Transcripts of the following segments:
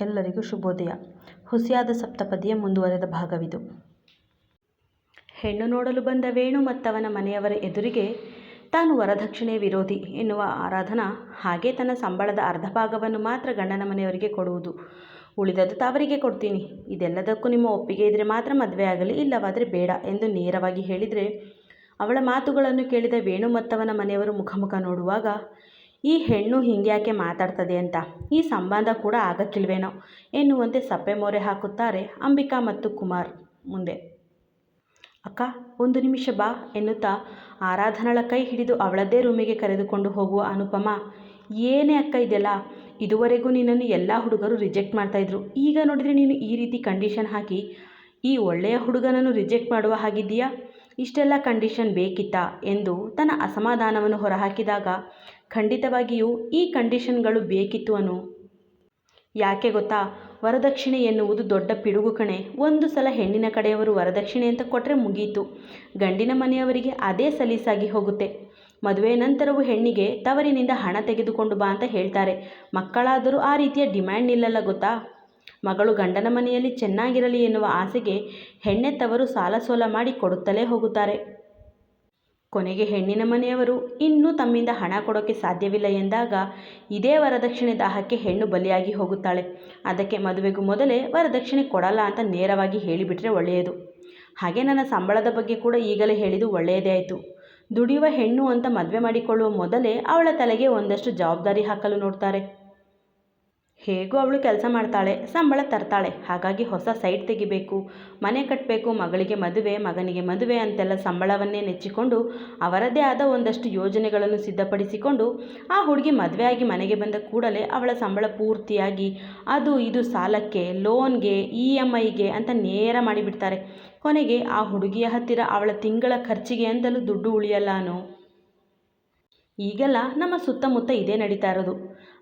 ಎಲ್ಲರಿಗೂ ಶುಭೋದಯ. ಹುಸಿಯಾದ ಸಪ್ತಪದಿಯ ಮುಂದುವರೆದ ಭಾಗವಿದು. ಹೆಣ್ಣು ನೋಡಲು ಬಂದ ವೇಣು ಮತ್ತವನ ಮನೆಯವರ ಎದುರಿಗೆ, ತಾನು ವರದಕ್ಷಿಣೆ ವಿರೋಧಿ ಎನ್ನುವ ಆರಾಧನಾ ಹಾಗೆ ತನ್ನ ಸಂಬಳದ ಅರ್ಧ ಭಾಗವನ್ನು ಮಾತ್ರ ಗಂಡನ ಮನೆಯವರಿಗೆ ಕೊಡುವುದು. ಉಳಿದದ್ದು ತಾವರಿಗೆ ಕೊಡ್ತೀನಿ. ಇದೆಲ್ಲದಕ್ಕೂ ನಿಮ್ಮ ಒಪ್ಪಿಗೆ ಇದ್ದರೆ ಮಾತ್ರ ಮದುವೆ ಆಗಲಿ, ಇಲ್ಲವಾದರೆ ಬೇಡ ಎಂದು ನೇರವಾಗಿ ಹೇಳಿದರೆ, ಅವಳ ಮಾತುಗಳನ್ನು ಕೇಳಿದ ವೇಣು ಮತ್ತವನ ಮನೆಯವರು ಮುಖಮುಖ ಮುಖ ನೋಡುವಾಗ ಈ ಹೆಣ್ಣು ಹಿಂಗ್ಯಾಕೆ ಮಾತಾಡ್ತದೆ ಅಂತ? ಈ ಸಂಬಂಧ ಕೂಡ ಆಗಕ್ಕಿಲ್ವೇನೋ? ಎನ್ನುವಂತೆ ಸಪ್ಪೆ ಮೋರೆ ಹಾಕುತ್ತಾರೆ ಅಂಬಿಕಾ ಮತ್ತು ಕುಮಾರ್ ಮುಂದೆ. ಅಕ್ಕ, ಒಂದು ನಿಮಿಷ ಬಾ ಎನ್ನುತ್ತಾ ಆರಾಧನಳ ಕೈ ಹಿಡಿದು ಅವಳದ್ದೇ ರೂಮಿಗೆ ಕರೆದುಕೊಂಡು ಹೋಗುವ ಅನುಪಮ. ಏನೇ ಅಕ್ಕ ಇದೆಯಲ್ಲ ಇದುವರೆಗೂ ನಿನ್ನನ್ನು ಎಲ್ಲ ಹುಡುಗರು ರಿಜೆಕ್ಟ್ ಮಾಡ್ತಾಯಿದ್ರು ಈಗ ನೋಡಿದರೆ ನೀನು ಈ ರೀತಿ ಕಂಡೀಷನ್ ಹಾಕಿ ಈ ಒಳ್ಳೆಯ ಹುಡುಗನನ್ನು ರಿಜೆಕ್ಟ್ ಮಾಡುವ ಹಾಗಿದ್ದೀಯಾ? ಇಷ್ಟೆಲ್ಲ ಕಂಡೀಷನ್ ಬೇಕಿತ್ತಾ ಎಂದು ತನ್ನ ಅಸಮಾಧಾನವನ್ನು ಹೊರಹಾಕಿದಾಗ ಖಂಡಿತವಾಗಿಯೂ ಈ ಕಂಡೀಷನ್ಗಳು ಬೇಕಿತ್ತು ಅನು. ಯಾಕೆ ಗೊತ್ತಾ? ವರದಕ್ಷಿಣೆ ಎನ್ನುವುದು ದೊಡ್ಡ ಪಿಡುಗು ಕಣೆ. ಒಂದು ಸಲ ಹೆಣ್ಣಿನ ಕಡೆಯವರು ವರದಕ್ಷಿಣೆ ಅಂತ ಕೊಟ್ಟರೆ ಮುಗೀತು. ಗಂಡಿನ ಮನೆಯವರಿಗೆ ಅದೇ ಸಲೀಸಾಗಿ ಹೋಗುತ್ತೆ. ಮದುವೆ ನಂತರವೂ ಹೆಣ್ಣಿಗೆ ತವರಿನಿಂದ ಹಣ ತೆಗೆದುಕೊಂಡು ಬಾ ಅಂತ ಹೇಳ್ತಾರೆ. ಮಕ್ಕಳಾದರೂ ಆ ರೀತಿಯ ಡಿಮ್ಯಾಂಡ್ ನಿಲ್ಲಲ್ಲ ಗೊತ್ತಾ? ಮಗಳು ಗಂಡನ ಮನೆಯಲ್ಲಿ ಚೆನ್ನಾಗಿರಲಿ ಎನ್ನುವ ಆಸೆಗೆ ಹೆಣ್ಣೆತ್ತವರು ಸಾಲ ಸೋಲ ಮಾಡಿ ಕೊಡುತ್ತಲೇ ಹೋಗುತ್ತಾರೆ. ಕೊನೆಗೆ ಹೆಣ್ಣಿನ ಮನೆಯವರು ಇನ್ನೂ ತಮ್ಮಿಂದ ಹಣ ಕೊಡೋಕ್ಕೆ ಸಾಧ್ಯವಿಲ್ಲ ಎಂದಾಗ ಇದೇ ವರದಕ್ಷಿಣೆ ದಾಹಕ್ಕೆ ಹೆಣ್ಣು ಬಲಿಯಾಗಿ ಹೋಗುತ್ತಾಳೆ. ಅದಕ್ಕೆ ಮದುವೆಗೂ ಮೊದಲೇ ವರದಕ್ಷಿಣೆ ಕೊಡಲ್ಲ ಅಂತ ನೇರವಾಗಿ ಹೇಳಿಬಿಟ್ರೆ ಒಳ್ಳೆಯದು. ಹಾಗೆ ನನ್ನ ಸಂಬಳದ ಬಗ್ಗೆ ಕೂಡ ಈಗಲೇ ಹೇಳಿದ್ದು ಒಳ್ಳೆಯದೇ ಆಯಿತು. ದುಡಿಯುವ ಹೆಣ್ಣು ಅಂತ ಮದುವೆ ಮಾಡಿಕೊಳ್ಳುವ ಮೊದಲೇ ಅವಳ ತಲೆಗೆ ಒಂದಷ್ಟು ಜವಾಬ್ದಾರಿ ಹಾಕಲು ನೋಡ್ತಾರೆ. ಹೇಗೂ ಅವಳು ಕೆಲಸ ಮಾಡ್ತಾಳೆ, ಸಂಬಳ ತರ್ತಾಳೆ, ಹಾಗಾಗಿ ಹೊಸ ಸೈಟ್ ತೆಗಿಬೇಕು. ಮನೆ ಕಟ್ಟಬೇಕು ಮಗಳಿಗೆ ಮದುವೆ, ಮಗನಿಗೆ ಮದುವೆ ಅಂತೆಲ್ಲ ಸಂಬಳವನ್ನೇ ನೆಚ್ಚಿಕೊಂಡು ಅವರದೇ ಆದ ಒಂದಷ್ಟು ಯೋಜನೆಗಳನ್ನು ಸಿದ್ಧಪಡಿಸಿಕೊಂಡು ಆ ಹುಡುಗಿ ಮದುವೆಯಾಗಿ ಮನೆಗೆ ಬಂದ ಕೂಡಲೇ ಅವಳ ಸಂಬಳ ಪೂರ್ತಿಯಾಗಿ ಅದು ಇದು ಸಾಲಕ್ಕೆ, ಲೋನ್ಗೆ, ಇ ಎಂ ಐಗೆ ಅಂತ ನೇರ ಮಾಡಿಬಿಡ್ತಾರೆ. ಕೊನೆಗೆ ಆ ಹುಡುಗಿಯ ಹತ್ತಿರ ಅವಳ ತಿಂಗಳ ಖರ್ಚಿಗೆ ಅಂತಲೂ ದುಡ್ಡು ಉಳಿಯಲ್ಲ ಈಗೆಲ್ಲ ನಮ್ಮ ಸುತ್ತಮುತ್ತ ಇದೇ ನಡೀತಾ ಇರೋದು.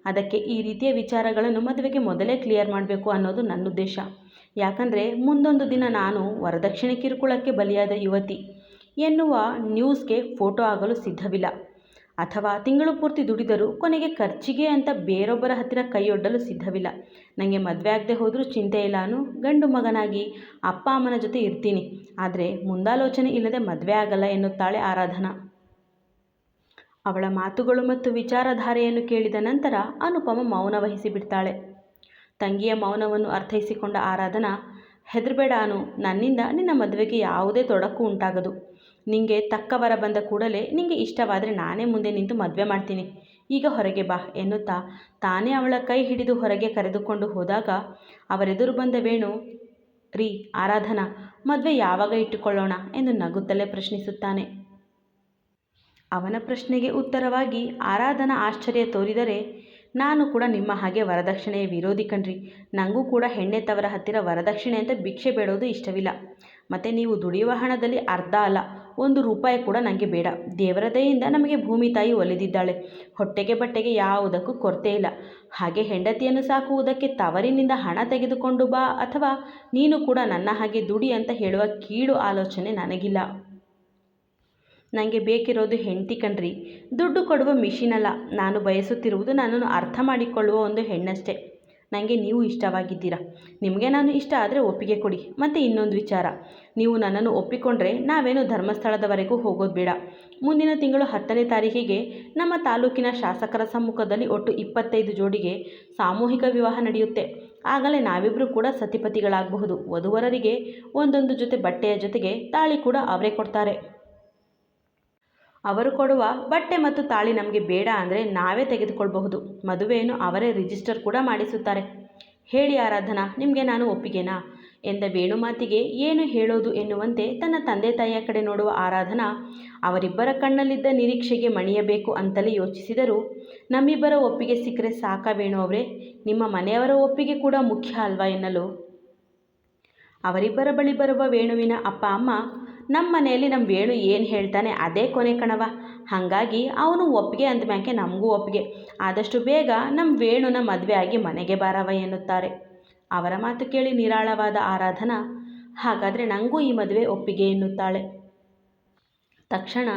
ಅದಕ್ಕೆ ಈ ರೀತಿಯ ವಿಚಾರಗಳನ್ನು ಮದುವೆಗೆ ಮೊದಲೇ ಕ್ಲಿಯರ್ ಮಾಡಬೇಕು ಅನ್ನೋದು ನನ್ನ ಉದ್ದೇಶ. ಯಾಕಂದರೆ ಮುಂದೊಂದು ದಿನ ನಾನು ವರದಕ್ಷಿಣೆ ಕಿರುಕುಳಕ್ಕೆ ಬಲಿಯಾದ ಯುವತಿ ಎನ್ನುವ ನ್ಯೂಸ್ಗೆ ಫೋಟೋ ಆಗಲು ಸಿದ್ಧವಿಲ್ಲ. ಅಥವಾ ತಿಂಗಳು ಪೂರ್ತಿ ದುಡಿದರೂ ಕೊನೆಗೆ ಖರ್ಚಿಗೆ ಅಂತ ಬೇರೊಬ್ಬರ ಹತ್ತಿರ ಕೈಯೊಡ್ಡಲು ಸಿದ್ಧವಿಲ್ಲ. ನನಗೆ ಮದುವೆ ಆಗದೆ ಹೋದರೂ ಚಿಂತೆ ಇಲ್ಲ ನಾನು ಗಂಡು ಮಗನಾಗಿ ಅಪ್ಪ ಅಮ್ಮನ ಜೊತೆ ಇರ್ತೀನಿ. ಆದರೆ ಮುಂದಾಲೋಚನೆ ಇಲ್ಲದೆ ಮದುವೆ ಆಗಲ್ಲ ಎನ್ನುತ್ತಾಳೆ ಆರಾಧನಾ. ಅವಳ ಮಾತುಗಳು ಮತ್ತು ವಿಚಾರಧಾರೆಯನ್ನು ಕೇಳಿದ ನಂತರ ಅನುಪಮ ಮೌನ ವಹಿಸಿಬಿಡ್ತಾಳೆ ತಂಗಿಯ ಮೌನವನ್ನು ಅರ್ಥೈಸಿಕೊಂಡ ಆರಾಧನಾ, ಹೆದರಬೇಡ ಅನು, ನನ್ನಿಂದ ನಿನ್ನ ಮದುವೆಗೆ ಯಾವುದೇ ತೊಡಕು ಉಂಟಾಗದು. ನಿಂಗೆ ತಕ್ಕವರ ಬಂದ ಕೂಡಲೇ ನಿಂಗೆ ಇಷ್ಟವಾದರೆ ನಾನೇ ಮುಂದೆ ನಿಂತು ಮದುವೆ ಮಾಡ್ತೀನಿ. ಈಗ ಹೊರಗೆ ಬಾ ಎನ್ನುತ್ತಾ ತಾನೇ ಅವಳ ಕೈ ಹಿಡಿದು ಹೊರಗೆ ಕರೆದುಕೊಂಡು ಹೋದಾಗ ಅವರೆದುರು ಬಂದ ವೇಣು, ರೀ ಆರಾಧನಾ, ಮದುವೆ ಯಾವಾಗ ಇಟ್ಟುಕೊಳ್ಳೋಣ ಎಂದು ನಗುತ್ತಲೇ ಪ್ರಶ್ನಿಸುತ್ತಾನೆ. ಅವನ ಪ್ರಶ್ನೆಗೆ ಉತ್ತರವಾಗಿ ಆರಾಧನಾ ಆಶ್ಚರ್ಯ ತೋರಿದರೆ, ನಾನು ಕೂಡ ನಿಮ್ಮ ಹಾಗೆ ವರದಕ್ಷಿಣೆಯ ವಿರೋಧಿ ಕಣ್ರಿ. ನನಗೂ ಕೂಡ ಹೆಣ್ಣೆ ತವರ ಹತ್ತಿರ ವರದಕ್ಷಿಣೆ ಅಂತ ಭಿಕ್ಷೆ ಬೇಡೋದು ಇಷ್ಟವಿಲ್ಲ. ಮತ್ತು ನೀವು ದುಡಿಯುವ ಹಣದಲ್ಲಿ ಅರ್ಧ ಅಲ್ಲ, ಒಂದು ರೂಪಾಯಿ ಕೂಡ ನನಗೆ ಬೇಡ. ದೇವರ ದಯೆಯಿಂದ ನಮಗೆ ಭೂಮಿ ತಾಯಿ ಒಲಿದಿದ್ದಾಳೆ. ಹೊಟ್ಟೆಗೆ ಬಟ್ಟೆಗೆ ಯಾವುದಕ್ಕೂ ಕೊರತೆ ಇಲ್ಲ. ಹಾಗೆ ಹೆಂಡತಿಯನ್ನು ಸಾಕುವುದಕ್ಕೆ ತವರಿನಿಂದ ಹಣ ತೆಗೆದುಕೊಂಡು ಬಾ ಅಥವಾ ನೀನು ಕೂಡ ನನ್ನ ಹಾಗೆ ದುಡಿ ಅಂತ ಹೇಳುವ ಕೀಳು ಆಲೋಚನೆ ನನಗಿಲ್ಲ. ನನಗೆ ಬೇಕಿರೋದು ಹೆಂಡತಿ ಕಣ್ರಿ. ದುಡ್ಡು ಕೊಡುವ ಮಿಷಿನ್ ಅಲ್ಲ. ನಾನು ಬಯಸುತ್ತಿರುವುದು ನನ್ನನ್ನು ಅರ್ಥ ಮಾಡಿಕೊಳ್ಳುವ ಒಂದು ಹೆಣ್ಣಷ್ಟೇ. ನನಗೆ ನೀವು ಇಷ್ಟವಾಗಿದ್ದೀರಾ. ನಿಮಗೆ ನಾನು ಇಷ್ಟ ಆದರೆ ಒಪ್ಪಿಗೆ ಕೊಡಿ. ಮತ್ತು ಇನ್ನೊಂದು ವಿಚಾರ. ನೀವು ನನ್ನನ್ನು ಒಪ್ಪಿಕೊಂಡ್ರೆ ನಾವೇನು ಧರ್ಮಸ್ಥಳದವರೆಗೂ ಹೋಗೋದು ಬೇಡ. ಮುಂದಿನ ತಿಂಗಳು ಹತ್ತನೇ ತಾರೀಕಿಗೆ ನಮ್ಮ ತಾಲೂಕಿನ ಶಾಸಕರ ಸಮ್ಮುಖದಲ್ಲಿ ಒಟ್ಟು ಇಪ್ಪತ್ತೈದು ಜೋಡಿಗೆ ಸಾಮೂಹಿಕ ವಿವಾಹ ನಡೆಯುತ್ತೆ. ಆಗಲೇ ನಾವಿಬ್ಬರೂ ಕೂಡ ಸತಿಪತಿಗಳಾಗಬಹುದು. ವಧುವರರಿಗೆ ಒಂದೊಂದು ಜೊತೆ ಬಟ್ಟೆಯ ಜೊತೆಗೆ ತಾಳಿ ಕೂಡ ಅವರೇ ಕೊಡ್ತಾರೆ. ಅವರು ಕೊಡುವ ಬಟ್ಟೆ ಮತ್ತು ತಾಳಿ ನಮಗೆ ಬೇಡ ಅಂದರೆ ನಾವೇ ತೆಗೆದುಕೊಳ್ಬಹುದು. ಮದುವೆಯನ್ನು ಅವರೇ ರಿಜಿಸ್ಟರ್ ಕೂಡ ಮಾಡಿಸುತ್ತಾರೆ. ಹೇಳಿ ಆರಾಧನಾ, ನಿಮಗೆ ನಾನು ಒಪ್ಪಿಗೆನಾ? ಎಂದ ವೇಣು ಮಾತಿಗೆ ಏನು ಹೇಳೋದು ಎನ್ನುವಂತೆ ತನ್ನ ತಂದೆ ತಾಯಿಯ ಕಡೆ ನೋಡುವ ಆರಾಧನಾ, ಅವರಿಬ್ಬರ ಕಣ್ಣಲ್ಲಿದ್ದ ನಿರೀಕ್ಷೆಗೆ ಮಣಿಯಬೇಕು ಅಂತಲೇ ಯೋಚಿಸಿದರು, ನಮ್ಮಿಬ್ಬರ ಒಪ್ಪಿಗೆ ಸಿಕ್ಕರೆ ಸಾಕ ವೇಣು ಅವರೇ? ನಿಮ್ಮ ಮನೆಯವರ ಒಪ್ಪಿಗೆ ಕೂಡ ಮುಖ್ಯ ಅಲ್ವಾ ಎನ್ನಲು? ಅವರಿಬ್ಬರ ಬಳಿ ಬರುವ ವೇಣುವಿನ ಅಪ್ಪ, ಅಮ್ಮ ನಮ್ಮ ಮನೆಯಲ್ಲಿ ನಮ್ಮ ವೇಣು ಏನು ಹೇಳ್ತಾನೆ ಅದೇ ಕೊನೆ ಕಣವ ಹಾಗಾಗಿ ಅವನು ಒಪ್ಪಿಗೆ ಅಂದಮ್ಯಾಕೆ ನಮಗೂ ಒಪ್ಪಿಗೆ. ಆದಷ್ಟು ಬೇಗ ನಮ್ಮ ವೇಣುನ ಮದುವೆ ಆಗಿ ಮನೆಗೆ ಬಾರವ ಎನ್ನುತ್ತಾರೆ. ಅವರ ಮಾತು ಕೇಳಿ ನಿರಾಳವಾದ ಆರಾಧನಾ, ಹಾಗಾದರೆ ನನಗೂ ಈ ಮದುವೆ ಒಪ್ಪಿಗೆ ಎನ್ನುತ್ತಾಳೆ. ತಕ್ಷಣ,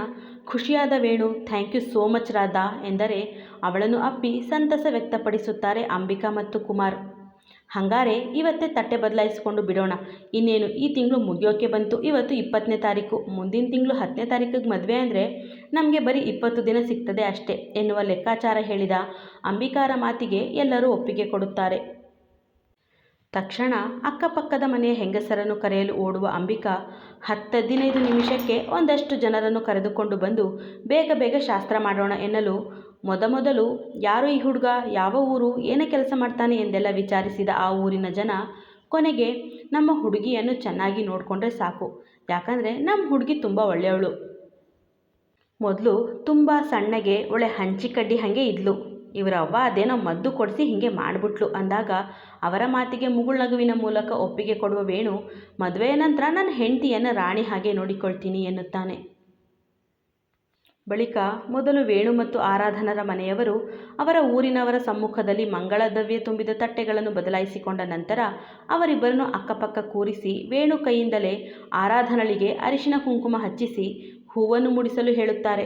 ಖುಷಿಯಾದ Venu, thank you so much Radha ಎಂದರೆ ಅವಳನ್ನು ಅಪ್ಪಿ ಸಂತಸ ವ್ಯಕ್ತಪಡಿಸುತ್ತಾರೆ ಅಂಬಿಕಾ ಮತ್ತು ಕುಮಾರ್. ಹಂಗಾರೆ ಇವತ್ತೇ ತಟ್ಟೆ ಬದಲಾಯಿಸಿಕೊಂಡು ಬಿಡೋಣ. ಇನ್ನೇನು, ಈ ತಿಂಗಳು ಮುಗಿಯೋಕ್ಕೆ ಬಂತು. ಇವತ್ತು ಇಪ್ಪತ್ತನೇ ತಾರೀಕು. ಮುಂದಿನ ತಿಂಗಳು ಹತ್ತನೇ ತಾರೀಕಿಗೆ ಮದುವೆ ಅಂದರೆ ನಮಗೆ ಬರೀ ಇಪ್ಪತ್ತು ದಿನ ಸಿಗ್ತದೆ ಅಷ್ಟೇ, ಎನ್ನುವ ಲೆಕ್ಕಾಚಾರ ಹೇಳಿದ ಅಂಬಿಕಾರ ಮಾತಿಗೆ ಎಲ್ಲರೂ ಒಪ್ಪಿಗೆ ಕೊಡುತ್ತಾರೆ. ತಕ್ಷಣ ಅಕ್ಕಪಕ್ಕದ ಮನೆಯ ಹೆಂಗಸರನ್ನು ಕರೆಯಲು ಓಡುವ ಅಂಬಿಕಾ ಹತ್ತು ಹದಿನೈದು ನಿಮಿಷಕ್ಕೆ ಒಂದಷ್ಟು ಜನರನ್ನು ಕರೆದುಕೊಂಡು ಬಂದು ಬೇಗ ಬೇಗ ಶಾಸ್ತ್ರ ಮಾಡೋಣ ಎನ್ನಲು ಮೊದಮೊದಲು ಯಾರು ಈ ಹುಡುಗ, ಯಾವ ಊರು, ಏನು ಕೆಲಸ ಮಾಡ್ತಾನೆ ಎಂದೆಲ್ಲ ವಿಚಾರಿಸಿದ ಆ ಊರಿನ ಜನ ಕೊನೆಗೆ ನಮ್ಮ ಹುಡುಗಿಯನ್ನು ಚೆನ್ನಾಗಿ ನೋಡಿಕೊಂಡ್ರೆ ಸಾಕು. ಯಾಕಂದರೆ ನಮ್ಮ ಹುಡುಗಿ ತುಂಬ ಒಳ್ಳೆಯವಳು. ಮೊದಲು ತುಂಬ ಸಣ್ಣಗೆ ಒಳ್ಳೆ ಹಂಚಿಕಡ್ಡಿ ಹಾಗೆ ಇದ್ಲು. ಇವರ ಅವ್ವ ಅದೇನೋ ಮದ್ದು ಕೊಡಿಸಿ ಹೀಗೆ ಮಾಡಿಬಿಟ್ಲು ಅಂದಾಗ ಅವರ ಮಾತಿಗೆ ಮುಗುಳ್ನಗುವಿನ ಮೂಲಕ ಒಪ್ಪಿಗೆ ಕೊಡುವ ವೇಣು ಮದುವೆಯ ನಂತರ ನನ್ನ ಹೆಂಡತಿಯನ್ನು ರಾಣಿ ಹಾಗೆ ನೋಡಿಕೊಳ್ತೀನಿ ಎನ್ನುತ್ತಾನೆ. ಬಳಿಕ ಮೊದಲು ವೇಣು ಮತ್ತು ಆರಾಧನರ ಮನೆಯವರು ಅವರ ಊರಿನವರ ಸಮ್ಮುಖದಲ್ಲಿ ಮಂಗಳ ದ್ರವ್ಯ ತುಂಬಿದ ತಟ್ಟೆಗಳನ್ನು ಬದಲಾಯಿಸಿಕೊಂಡ ನಂತರ ಅವರಿಬ್ಬರನ್ನು ಅಕ್ಕಪಕ್ಕ ಕೂರಿಸಿ ವೇಣು ಕೈಯಿಂದಲೇ ಆರಾಧನಳಿಗೆ ಅರಿಶಿನ ಕುಂಕುಮ ಹಚ್ಚಿಸಿ ಹೂವನ್ನು ಮುಡಿಸಲು ಹೇಳುತ್ತಾರೆ.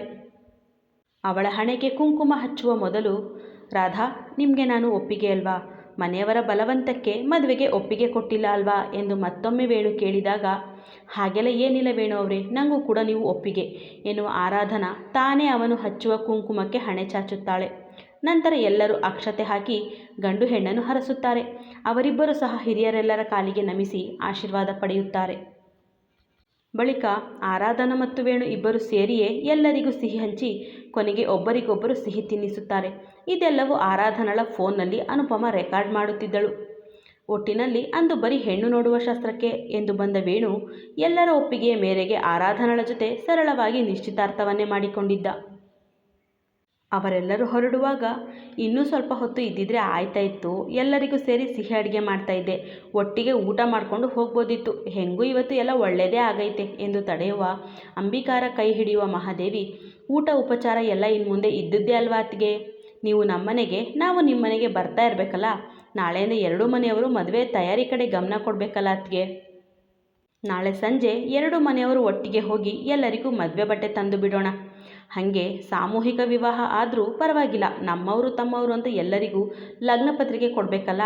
ಅವಳ ಹಣೆಗೆ ಕುಂಕುಮ ಹಚ್ಚುವ ಮೊದಲು, ರಾಧಾ, ನಿಮಗೆ ನಾನು ಒಪ್ಪಿಗೆ ಅಲ್ವಾ? ಮನೆಯವರ ಬಲವಂತಕ್ಕೆ ಮದುವೆಗೆ ಒಪ್ಪಿಗೆ ಕೊಟ್ಟಿಲ್ಲ ಅಲ್ವಾ ಎಂದು ಮತ್ತೊಮ್ಮೆ ವೇಣು ಕೇಳಿದಾಗ, ಹಾಗೆಲ್ಲ ಏನಿಲ್ಲ ವೇಣು ಅವರೇ ನನಗೂ ಕೂಡ ನೀವು ಒಪ್ಪಿಗೆ ಎನ್ನುವ ಆರಾಧನಾ ತಾನೇ ಅವನು ಹಚ್ಚುವ ಕುಂಕುಮಕ್ಕೆ ಹಣೆ ಚಾಚುತ್ತಾಳೆ. ನಂತರ ಎಲ್ಲರೂ ಅಕ್ಷತೆ ಹಾಕಿ ಗಂಡು ಹೆಣ್ಣನ್ನು ಹರಸುತ್ತಾರೆ. ಅವರಿಬ್ಬರು ಸಹ ಹಿರಿಯರೆಲ್ಲರ ಕಾಲಿಗೆ ನಮಿಸಿ ಆಶೀರ್ವಾದ ಪಡೆಯುತ್ತಾರೆ. ಬಳಿಕ ಆರಾಧನಾ ಮತ್ತು ವೇಣು ಇಬ್ಬರು ಸೇರಿಯೇ ಎಲ್ಲರಿಗೂ ಸಿಹಿ ಹಂಚಿ ಕೊನೆಗೆ ಒಬ್ಬರಿಗೊಬ್ಬರು ಸಿಹಿ ತಿನ್ನಿಸುತ್ತಾರೆ. ಇದೆಲ್ಲವೂ ಆರಾಧನಳ ಫೋನ್ನಲ್ಲಿ ಅನುಪಮ ರೆಕಾರ್ಡ್ ಮಾಡುತ್ತಿದ್ದಳು. ಒಟ್ಟಿನಲ್ಲಿ ಅಂದು ಬರೀ ಹೆಣ್ಣು ನೋಡುವ ಶಾಸ್ತ್ರಕ್ಕೆ ಎಂದು ಬಂದ ವೇಣು ಎಲ್ಲರ ಒಪ್ಪಿಗೆಯ ಮೇರೆಗೆ ಆರಾಧನಳ ಜೊತೆ ಸರಳವಾಗಿ ನಿಶ್ಚಿತಾರ್ಥವನ್ನೇ ಮಾಡಿಕೊಂಡಿದ್ದ. ಅವರೆಲ್ಲರೂ ಹೊರಡುವಾಗ ಇನ್ನೂ ಸ್ವಲ್ಪ ಹೊತ್ತು ಇದ್ದಿದ್ರೆ ಆಯ್ತಾ ಇತ್ತು. ಎಲ್ಲರಿಗೂ ಸೇರಿ ಸಿಹಿ ಅಡುಗೆ ಮಾಡ್ತಾಯಿದ್ದೆ ಒಟ್ಟಿಗೆ ಊಟ ಮಾಡಿಕೊಂಡು ಹೋಗ್ಬೋದಿತ್ತು. ಹೆಂಗೂ ಇವತ್ತು ಎಲ್ಲ ಒಳ್ಳೆಯದೇ ಆಗೈತೆ ಎಂದು ತಡೆಯುವ ಅಂಬಿಕಾರ ಕೈ ಹಿಡಿಯುವ ಮಹಾದೇವಿ, ಊಟ ಉಪಚಾರ ಎಲ್ಲ ಇನ್ನು ಮುಂದೆ ಇದ್ದದ್ದೇ ಅಲ್ವಾ ಅತ್ತಿಗೆ? ನೀವು ನಮ್ಮನೆಗೆ, ನಾವು ನಿಮ್ಮನೆಗೆ ಬರ್ತಾ ಇರಬೇಕಲ್ಲ? ನಾಳೆಯಿಂದ ಎರಡೂ ಮನೆಯವರು ಮದುವೆ ತಯಾರಿ ಕಡೆ ಗಮನ ಕೊಡಬೇಕಲ್ಲ ಅತ್ತಿಗೆ? ನಾಳೆ ಸಂಜೆ ಎರಡು ಮನೆಯವರು ಒಟ್ಟಿಗೆ ಹೋಗಿ ಎಲ್ಲರಿಗೂ ಮದುವೆ ಬಟ್ಟೆ ತಂದು ಬಿಡೋಣ. ಹಾಗೆ ಸಾಮೂಹಿಕ ವಿವಾಹ ಆದರೂ ಪರವಾಗಿಲ್ಲ, ನಮ್ಮವರು ತಮ್ಮವರು ಅಂತ ಎಲ್ಲರಿಗೂ ಲಗ್ನ ಪತ್ರಿಕೆ ಕೊಡಬೇಕಲ್ಲ?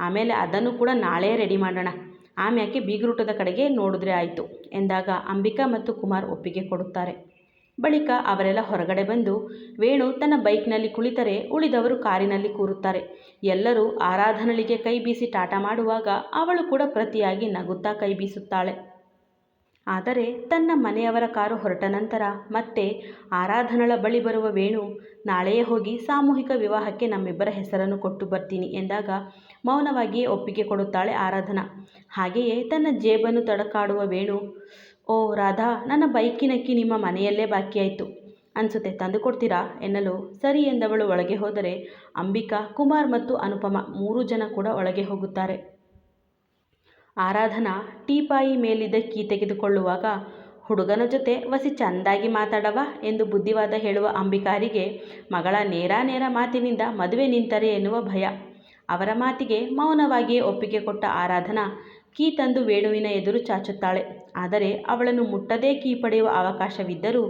ಆಮೇಲೆ ಅದನ್ನು ಕೂಡ ನಾಳೆ ರೆಡಿ ಮಾಡೋಣ. ಆಮ್ಯಾಕೆ ಬೀಗರೂಟದ ಕಡೆಗೆ ನೋಡಿದ್ರೆ ಆಯಿತು ಎಂದಾಗ ಅಂಬಿಕಾ ಮತ್ತು ಕುಮಾರ್ ಒಪ್ಪಿಗೆ ಕೊಡುತ್ತಾರೆ. ಬಳಿಕ ಅವರೆಲ್ಲ ಹೊರಗಡೆ ಬಂದು ವೇಣು ತನ್ನ ಬೈಕ್ನಲ್ಲಿ ಕುಳಿತರೆ ಉಳಿದವರು ಕಾರಿನಲ್ಲಿ ಕೂರುತ್ತಾರೆ. ಎಲ್ಲರೂ ಆರಾಧನಳಿಗೆ ಕೈ ಬೀಸಿ ಟಾಟಾ ಮಾಡುವಾಗ ಅವಳು ಕೂಡ ಪ್ರತಿಯಾಗಿ ನಗುತ್ತಾ ಕೈ ಬೀಸುತ್ತಾಳೆ. ಆದರೆ ತನ್ನ ಮನೆಯವರ ಕಾರು ಹೊರಟ ನಂತರ ಮತ್ತೆ ಆರಾಧನಳ ಬಳಿ ಬರುವ ವೇಣು, ನಾಳೆಯೇ ಹೋಗಿ ಸಾಮೂಹಿಕ ವಿವಾಹಕ್ಕೆ ನಮ್ಮಿಬ್ಬರ ಹೆಸರನ್ನು ಕೊಟ್ಟು ಬರ್ತೀನಿ ಎಂದಾಗ ಮೌನವಾಗಿಯೇ ಒಪ್ಪಿಗೆ ಕೊಡುತ್ತಾಳೆ ಆರಾಧನಾ. ಹಾಗೆಯೇ ತನ್ನ ಜೇಬನ್ನು ತಡಕಾಡುವ ವೇಣು, ಓ ರಾಧಾ, ನನ್ನ ಬೈಕಿನಕ್ಕಿ ನಿಮ್ಮ ಮನೆಯಲ್ಲೇ ಬಾಕಿಯಾಯಿತು ಅನಿಸುತ್ತೆ, ತಂದು ಕೊಡ್ತೀರಾ? ಎನ್ನಲು ಸರಿ ಎಂದವಳು ಒಳಗೆ ಹೋದರೆ ಅಂಬಿಕಾ, ಕುಮಾರ್ ಮತ್ತು ಅನುಪಮ ಮೂರು ಜನ ಕೂಡ ಒಳಗೆ ಹೋಗುತ್ತಾರೆ. ಆರಾಧನಾ ಟೀಪಾಯಿ ಮೇಲಿದ್ದ ಕೀ ತೆಗೆದುಕೊಳ್ಳುವಾಗ, ಹುಡುಗನ ಜೊತೆ ವಸಿ ಚಂದಾಗಿ ಮಾತಾಡವ ಎಂದು ಬುದ್ಧಿವಾದ ಹೇಳುವ ಅಂಬಿಕಾರಿಗೆ, ಮಗಳ ನೇರ ನೇರ ಮಾತಿನಿಂದ ಮದುವೆ ನಿಂತರೆ ಎನ್ನುವ ಭಯ. ಅವರ ಮಾತಿಗೆ ಮೌನವಾಗಿಯೇ ಒಪ್ಪಿಗೆ ಕೊಟ್ಟ ಆರಾಧನಾ, ಕೀ ತಂದು ವೇಣುವಿನ ಎದುರು ಚಾಚುತ್ತಾಳೆ. ಆದರೆ ಅವಳನ್ನು ಮುಟ್ಟದೇ ಕೀ ಪಡೆಯುವ ಅವಕಾಶವಿದ್ದರೂ,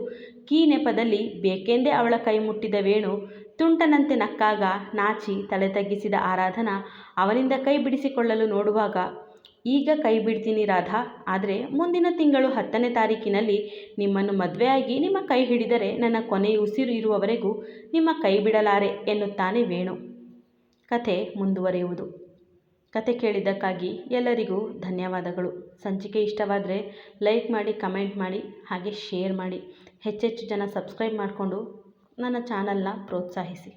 ಕೀ ನೆಪದಲ್ಲಿ ಬೇಕೆಂದೇ ಅವಳ ಕೈ ಮುಟ್ಟಿದ ವೇಣು ತುಂಟನಂತೆ ನಕ್ಕಾಗ ನಾಚಿ ತಲೆ ತಗ್ಗಿಸಿದ ಆರಾಧನಾ ಅವನಿಂದ ಕೈ ಬಿಡಿಸಿಕೊಳ್ಳಲು ನೋಡುವಾಗ ಈಗ ಕೈ ಬಿಡ್ತೀನಿ ರಾಧಾ, ಆದರೆ ಮುಂದಿನ ತಿಂಗಳು ಹತ್ತನೇ ತಾರೀಕಿನಲ್ಲಿ ನಿಮ್ಮನ್ನು ಮದುವೆಯಾಗಿ ನಿಮ್ಮ ಕೈ ಹಿಡಿದರೆ ನನ್ನ ಕೊನೆಯ ಉಸಿರು ಇರುವವರೆಗೂ ನಿಮ್ಮ ಕೈ ಬಿಡಲಾರೆ ಎನ್ನುತ್ತಾನೆ ವೇಣು. ಕಥೆ ಮುಂದುವರೆಯುವುದು. ಕತೆ ಕೇಳಿದ್ದಕ್ಕಾಗಿ ಎಲ್ಲರಿಗೂ ಧನ್ಯವಾದಗಳು. ಸಂಚಿಕೆ ಇಷ್ಟವಾದರೆ ಲೈಕ್ ಮಾಡಿ, ಕಮೆಂಟ್ ಮಾಡಿ, ಹಾಗೆ ಶೇರ್ ಮಾಡಿ. ಹೆಚ್ಚೆಚ್ಚು ಜನ ಸಬ್ಸ್ಕ್ರೈಬ್ ಮಾಡಿಕೊಂಡು ನನ್ನ ಚಾನಲ್ನ ಪ್ರೋತ್ಸಾಹಿಸಿ.